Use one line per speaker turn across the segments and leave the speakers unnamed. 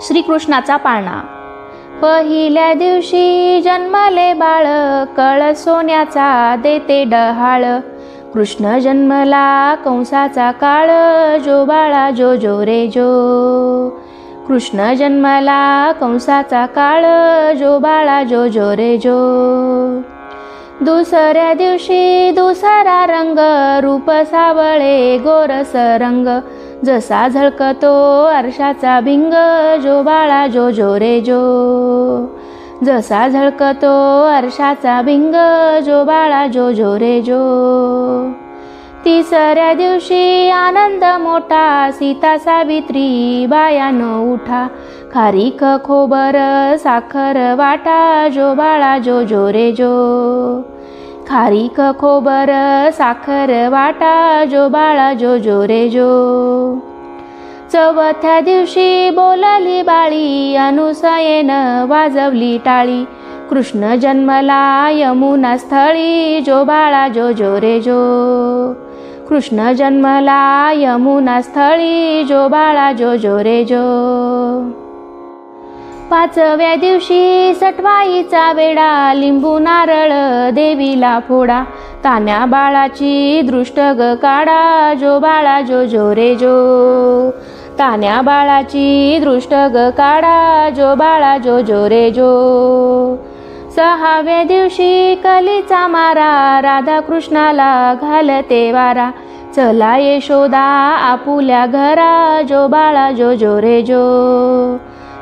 श्रीकृष्णाचा पाळणा. पहिल्या दिवशी जन्मले बाळ कळ सोन्याचा देते डहाळ. कृष्ण जन्मला कंसाचा काळ जो बाळा जो जो रे जो. कृष्ण जन्मला कंसाचा काळ जो बाळा जो जो रे जो. दुसऱ्या दिवशी दुसरा रंग रूप सावळे गोरस रंग. जसा झळकतो आरशाचा भिंग जो बाळा जो जो रे जो. जसा झळकतो आरशाचा भिंग जो बाळा जो जो रे जो. तिसऱ्या दिवशी आनंद मोठा सीता सावित्री बायान उठा. खारीक खोबर साखर वाटा जो बाळा जो जो रे जो. खारीक खोबर साखर वाटा जो बाळा जो जो रे जो. चौथ्या दिवशी बोलली बाळी अनुसयेन वाजवली टाळी. कृष्ण जन्मला यमुना स्थळी जो बाळा जो जो रे जो. कृष्ण जन्मला यमुना स्थळी जो बाळा जो जो रे जो. पाचव्या दिवशी सटवाईचा वेडा लिंबू नारळ देवीला फोडा. तान्या बाळाची दृष्ट ग काढा जो बाळा जो जो रे जो. तान्या बाळाची दृष्ट ग काढा जो बाळा जो जो रे जो. सहाव्या दिवशी कलीचा मारा राधा कृष्णाला घालते वारा. चला यशोदा आपुल्या घरा जो बाळा जो जो रे जो.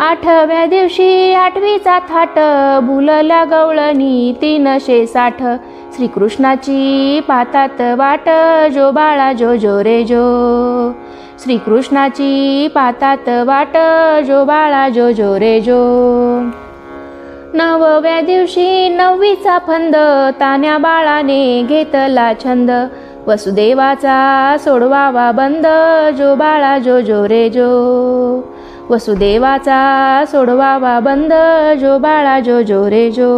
आठव्या दिवशी आठवीचा थाट भुलल्या गवळणी तीनशे साठ. श्रीकृष्णाची पातात वाट जो बाळा जो जो रे जो. श्रीकृष्णाची पातात वाट जो बाळा जो जो रे जो. नवव्या दिवशी नववीचा फंद तान्या बाळाने घेतला छंद. वसुदेवाचा सोडवावा बंद जो बाळा जो जो रे जो. वसुदेवाचा सोडवावा बंद जो बाळा जो जो रे जो.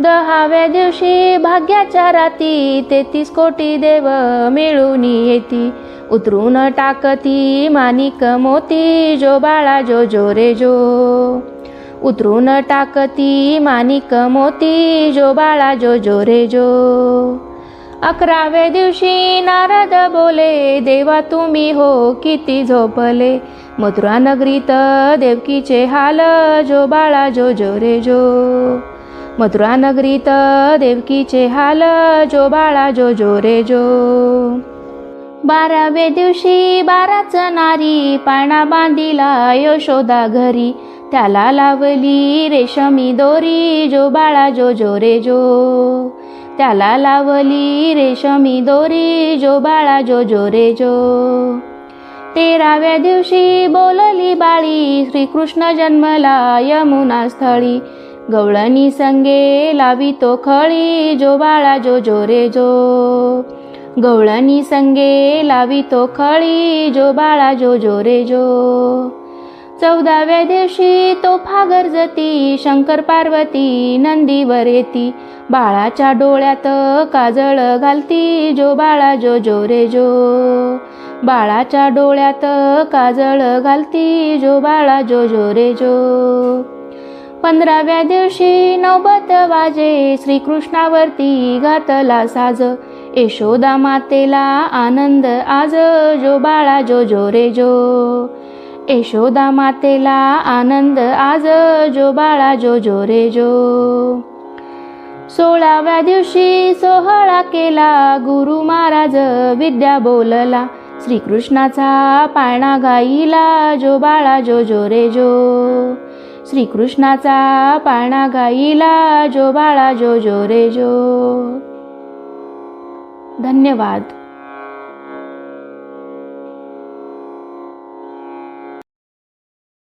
दहाव्या दिवशी भाग्याच्या राती तेहतीस कोटी देव मिळून येती. उतरून टाकती मानिक मोती जो बाळा जो जो रे जो. उतरून टाकती मानिक मोती जो बाळा जो जो रे जो. अकराव्या दिवशी नारद बोले देवा तुम्ही हो किती झोपले. मथुरा नगरीत देवकीचे हाल जो बाळा जो जो रे जो. मथुरा नगरीत देवकीचे हाल जो बाळा जो जो रे जो. बाराव्या दिवशी बाराच नारी पाळणा बांधिला यशोदा घरी. त्याला लावली रेशमी दोरी जो बाळा जो जो रे जो. त्याला लावली रेशमी दोरी जो बाळा जो जो रे जो. तेराव्या दिवशी बोलली बाळी श्रीकृष्ण जन्मला यमुना स्थळी. गवळणी संगे लावी तो खळी जो बाळा जो जो रे जो. गवळणी संगे लावी तो खळी जो बाळा जो जो रे जो. चौदाव्या दिवशी तो फागरजती शंकर पार्वती नंदीवर येती बाळाच्या डोळ्यात काजळ घालती जो बाळा जो जो रे जो. बाळाच्या डोळ्यात काजळ घालती जो बाळा जो जो रे जो. पंधराव्या दिवशी नौबत वाजे श्रीकृष्णावरती घातला साज. यशोदा मातेला आनंद आज जो बाळा जो जो रे जो. यशोदा मातेला आनंद आज जो बाळा जो जो रे जो. सोळाव्या दिवशी सोहळा केला. गुरु महाराज विद्या बोलला. श्रीकृष्णाचा पाळणा गाईला जो बाळा जो जो रे जो. श्रीकृष्णाचा पाळणा गाईला जो बाळा जो जो रे जो. धन्यवाद.